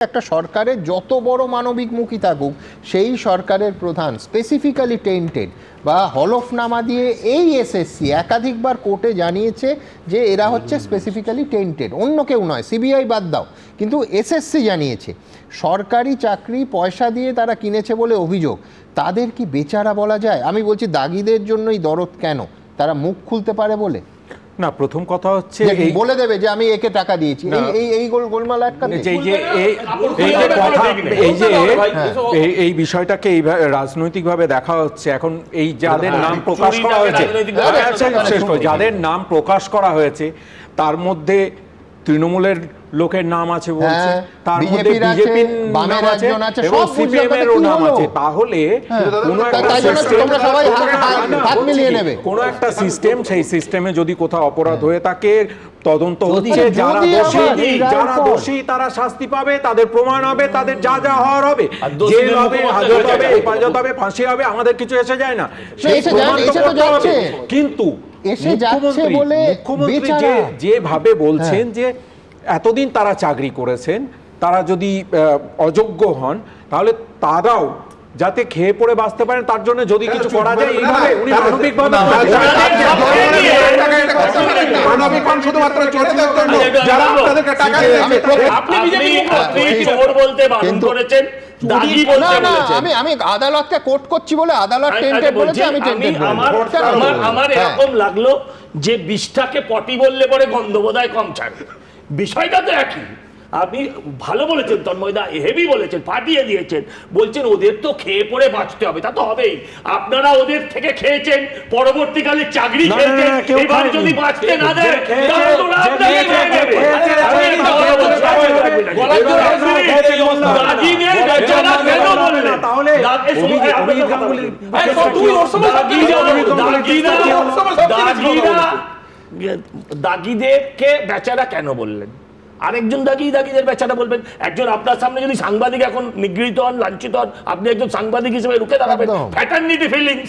একটা সরকারের যত বড় মানবিক মুখী থাকুক সেই সরকারের প্রধান স্পেসিফিক্যালি টেন্টেড বা হলফনামা দিয়ে এই এসএসসি একাধিকবার কোর্টে জানিয়েছে যে এরা হচ্ছে স্পেসিফিক্যালি টেন্টেড অন্য কেউ নয় সিবিআই বাদ দাও। কিন্তু এসএসসি জানিয়েছে সরকারি চাকরি পয়সা দিয়ে তারা কিনেছে বলে অভিযোগ। তাদের কি বেচারা বলা যায়? আমি বলছি দাগিদের জন্যই দরদ কেন? তারা মুখ খুলতে পারে বলে। না প্রথম কথা হচ্ছে এই বলে দেবে যে আমি একে টাকা দিয়েছি। এই- এই এই গোল গোলমাল আটকাতে যে এই যে এই এই যে কথা এই যে এই এই বিষয়টাকে এইভাবে রাজনৈতিকভাবে দেখা হচ্ছে। এখন এই যাদের নাম প্রকাশ করা হয়েছে করি। যাদের নাম প্রকাশ করা হয়েছে তার মধ্যে তৃণমূলের লোকের নাম আছে বলছে হ্যাঁ, তার মধ্যে BJP র আছে, বিজেপির নাম আছে এবং সিপিএম এরও নাম আছে। তাহলে কোনো একটা নেবে। কোনো একটা সিস্টেম সেই সিস্টেমে যদি কোথাও অপরাধ হয়ে। থাকে তদন্ত হচ্ছে যারা দোষী যারা দোষী তারা শাস্তি পাবে তাদের প্রমাণ হবে তাদের যা যা হওয়ার হবে। জেল হবে হাজত হবে হেফাজত হবে ফাঁসি হবে আমাদের কিছু এসে যায় না। সেই প্রমাণ তো করতে হবে। কিন্তু এসে যাচ্ছে বলে মুখ্যমন্ত্রী যেভাবে বলছেন যে এতদিন তারা চাকরি করেছেন তারা যদি অযোগ্য হন তাহলে তারাও যাতে খেয়ে পড়ে বাঁচতে পারেন তার জন্য যদি কিছু করা যায় এইভাবে উনি মানবিকভাবে মানবিক শুধুমাত্র চোরদের জন্য যারা আপনাদেরকে টাকা আপনি বিজেপি মুখ্যমন্ত্রী চোর বলতে বারণ করেছেন। আমি আমি আদালতকে কোর্ট করছি বলে আদালত টেন্টেড বলেছে আমি টেন্টেড আমার আমার আমার এরকম লাগল যে বিষটাকে পটি বললে পরে গন্ধ বোধহয় কম ছাড়ে। বিষয়টা তো একই। আপনি ভালো বলেছেন তন্ময়দা হেভি বলেছেন ফাটিয়ে দিয়েছেন। বলছেন ওদের তো খেয়ে পড়ে বাঁচতে হবে। তা তো হবেই। আপনারা ওদের থেকে খেয়েছেন পরবর্তীকালে চাকরি খেয়েছেন। কেউ এবার যদি বাঁচতে না দেয় তাহলে ওরা আপনাকে খেয়ে নেবে। তাহলে দাগিদেরকে বেচারা কেন বললেন? আরেকজন দাগি দাগিদের বেচারা বলবেন একজন আপনার সামনে যদি সাংবাদিক এখন নিগৃহীত হন লাঞ্ছিত হন আপনি একজন সাংবাদিক হিসেবে রুখে দাঁড়াবেন। Fraternity feelings